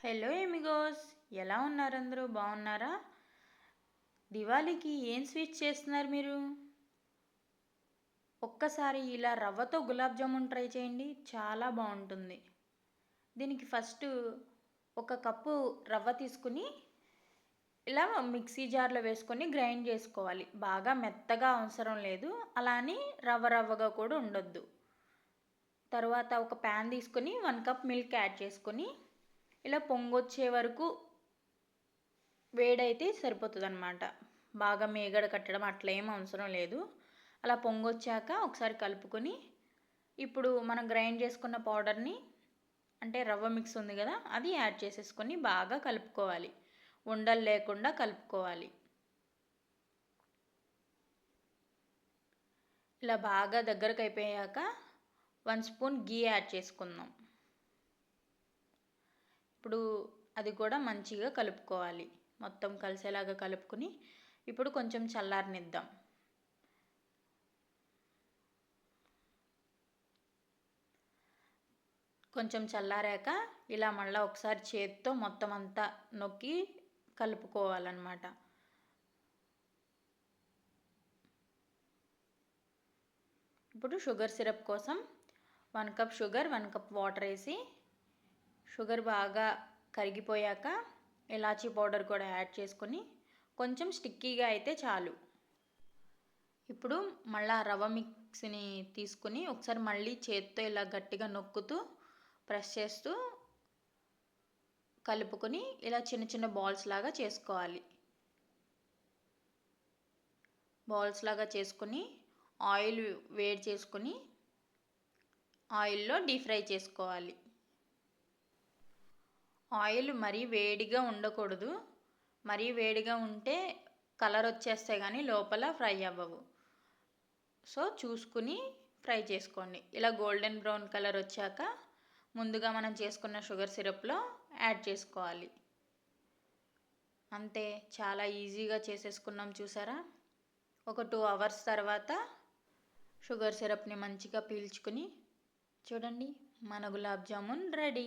Hello amigos ఎలా ఉన్నారు అందరూ బాగున్నారా? దివాళీకి ఏం స్వీట్స్ చేస్తున్నారు మీరు? ఒక్కసారి ఇలా రవ్వతో గులాబ్ జామున్ ట్రై చేయండి చాలా బాగుంటుంది. దీనికి ఫస్ట్ ఒక కప్పు రవ్వ తీసుకుని ఇలా మిక్సీ జార్లో వేసుకొని గ్రైండ్ చేసుకోవాలి. బాగా మెత్తగా అవసరం లేదు అలా అని రవ్వ రవ్వగా కూడా ఉండొద్దు. తర్వాత ఒక ప్యాన్ తీసుకొని వన్ కప్ మిల్క్ యాడ్ చేసుకొని ఇలా పొంగొచ్చే వరకు వేడైతే సరిపోతుంది అనమాట బాగా మేగడ కట్టడం అట్లా ఏం అవసరం లేదు. అలా పొంగొచ్చాక ఒకసారి కలుపుకొని ఇప్పుడు మనం గ్రైండ్ చేసుకున్న పౌడర్ని అంటే రవ్వ మిక్స్ ఉంది కదా అది యాడ్ చేసేసుకొని బాగా కలుపుకోవాలి. ఉండలు లేకుండా కలుపుకోవాలి. ఇలా బాగా దగ్గరకు అయిపోయాక వన్ స్పూన్ గీ యాడ్ చేసుకుందాం. ఇప్పుడు అది కూడా మంచిగా కలుపుకోవాలి. మొత్తం కలిసేలాగా కలుపుకొని ఇప్పుడు కొంచెం చల్లారనిద్దాం. కొంచెం చల్లారాక ఇలా మళ్ళీ ఒకసారి చేతితో మొత్తం అంతా నొక్కి కలుపుకోవాలన్నమాట. ఇప్పుడు షుగర్ సిరప్ కోసం one cup sugar one cup water వేసి షుగర్ బాగా కరిగిపోయాక ఇలాచీ పౌడర్ కూడా యాడ్ చేసుకొని కొంచెం స్టిక్కీగా అయితే చాలు. ఇప్పుడు మళ్ళీ రవ్వ మిక్స్ని తీసుకుని ఒకసారి మళ్ళీ చేత్తో ఇలా గట్టిగా నొక్కుతూ ప్రెస్ చేస్తూ కలుపుకొని ఇలా చిన్న చిన్న బాల్స్ లాగా చేసుకోవాలి. బాల్స్ లాగా చేసుకొని ఆయిల్ వేడి చేసుకొని ఆయిల్లో డీప్ ఫ్రై చేసుకోవాలి. ఆయిల్ మరీ వేడిగా ఉండకూడదు. మరీ వేడిగా ఉంటే కలర్ వచ్చేస్తాయి కానీ లోపల ఫ్రై అవ్వవు. సో చూసుకుని ఫ్రై చేసుకోండి. ఇలా గోల్డెన్ బ్రౌన్ కలర్ వచ్చాక ముందుగా మనం చేసుకున్న షుగర్ సిరప్లో యాడ్ చేసుకోవాలి. అంతే చాలా ఈజీగా చేసేసుకున్నాం చూసారా? ఒక టూ అవర్స్ తర్వాత షుగర్ సిరప్ని మంచిగా పీల్చుకుని చూడండి మన gulab jamun ready.